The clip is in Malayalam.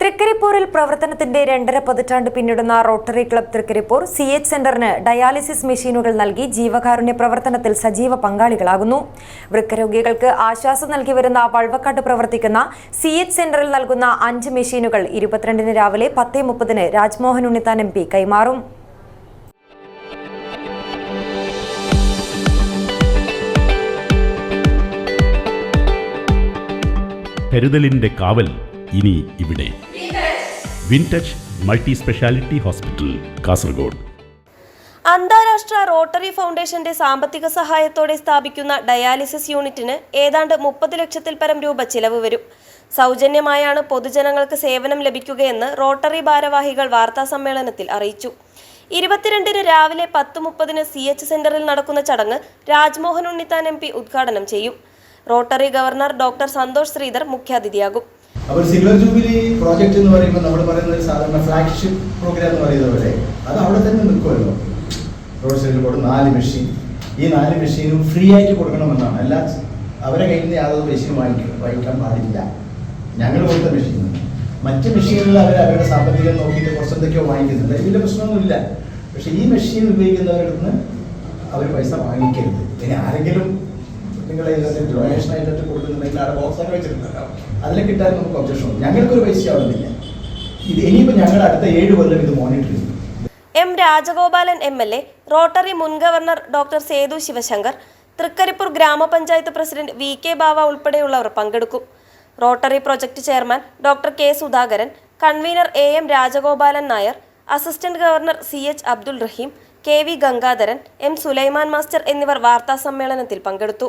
തൃക്കരിപ്പൂരിൽ പ്രവർത്തനത്തിന്റെ രണ്ടര പതിറ്റാണ്ട് പിന്നിടുന്ന rotary club Thrikaripur C H സെന്ററിന് dialysis മെഷീനുകൾ നൽകി ജീവകാരുണ്യ പ്രവർത്തനത്തിൽ സജീവ പങ്കാളികളാകുന്നു. വൃക്കരോഗികൾക്ക് ആശ്വാസം നൽകി വരുന്ന വൾവക്കാട്ട് പ്രവർത്തിക്കുന്ന സി എച്ച് സെന്ററിൽ നൽകുന്ന അഞ്ച് മെഷീനുകൾ ഇരുപത്തിരണ്ടിന് രാവിലെ പത്തേ മുപ്പതിന് രാജ്മോഹൻ ഉണ്ണിത്താൻ എം പി കൈമാറും. കരുതലിന്റെ കാവൽ ഇനി ഇവിടെ. Wintouch multi speciality hospital Kasaragod. അന്താരാഷ്ട്ര റോട്ടറി ഫൗണ്ടേഷന്റെ സാമ്പത്തിക സഹായത്തോടെ സ്ഥാപിക്കുന്ന ഡയാലിസിസ് യൂണിറ്റിന് ഏതാണ്ട് മുപ്പത് ലക്ഷത്തിൽ പരം രൂപ ചിലവ് വരും. സൗജന്യമായാണ് പൊതുജനങ്ങൾക്ക് സേവനം ലഭിക്കുകയെന്ന് റോട്ടറി ഭാരവാഹികൾ വാർത്താ സമ്മേളനത്തിൽ അറിയിച്ചു. ഇരുപത്തിരണ്ടിന് രാവിലെ പത്ത് മുപ്പതിന് സി എച്ച് സെന്ററിൽ നടക്കുന്ന ചടങ്ങ് രാജ്മോഹൻ ഉണ്ണിത്താൻ എം പി ഉദ്ഘാടനം ചെയ്യും. Rotary governor doctor Santosh Sridhar മുഖ്യാതിഥിയാകും. അപ്പോൾ സിൽവർ ജൂബിലി പ്രോജക്റ്റ് എന്ന് പറയുമ്പോൾ നമ്മൾ പറയുന്ന ഒരു സാധാരണ ഫ്ലാഗ്ഷിപ്പ് പ്രോഗ്രാം എന്ന് പറയുന്നത് പോലെ അത് അവിടെ തന്നെ നിൽക്കുമല്ലോ. റോഡ് സൈഡിൽ കൊടുക്കും നാല് മെഷീൻ ഈ നാല് മെഷീനും ഫ്രീ ആയിട്ട് കൊടുക്കണമെന്നാണ്. അല്ല അവരെ കയ്യിൽ നിന്ന് യാതൊരു മെഷീൻ വാങ്ങിക്കും വാങ്ങിക്കാൻ പാടില്ല. ഞങ്ങൾ കൊടുത്ത മെഷീൻ മറ്റ് മെഷീനുകൾ അവർ അവരുടെ സാമ്പത്തികം നോക്കിയിട്ട് കുറച്ച് എന്തൊക്കെയോ വാങ്ങിക്കുന്നുണ്ട് ഇതിന്റെ പ്രശ്നമൊന്നുമില്ല. പക്ഷേ ഈ മെഷീൻ ഉപയോഗിക്കുന്നവരുടെ നിന്ന് അവർ പൈസ വാങ്ങിക്കരുത്. ഇനി ആരെങ്കിലും നിങ്ങൾ ഡൊണേഷൻ ആയിട്ട് കൊടുക്കുന്നുണ്ടെങ്കിൽ ആ ബോക്സ് ഒക്കെ വെച്ചിട്ടുണ്ടാവും അതിൽ കിട്ടാൻ നമുക്ക് ഒബ്ജക്ഷൻ ഉണ്ട്. ഞങ്ങൾക്കൊരു പൈസ ആവുന്നില്ല. ഇത് ഇനിയിപ്പോൾ ഞങ്ങൾ അടുത്ത ഏഴ് കൊല്ലം ഇത് മോണിറ്റർ ചെയ്യും. M Rajagopalan M L A rotary മുൻ ഗവർണർ ഡോക്ടർ സേതു ശിവശങ്കർ തൃക്കരിപ്പൂർ ഗ്രാമപഞ്ചായത്ത് പ്രസിഡന്റ് വി കെ ബാവ ഉൾപ്പെടെയുള്ളവർ പങ്കെടുക്കും. Rotary project chairman doctor K Sudhakaran convener A M Rajagopalan Nair assistant governor C H Abdul Rahim K V Gangadharan M Sulaiman master എന്നിവർ വാർത്താസമ്മേളനത്തിൽ പങ്കെടുത്തു.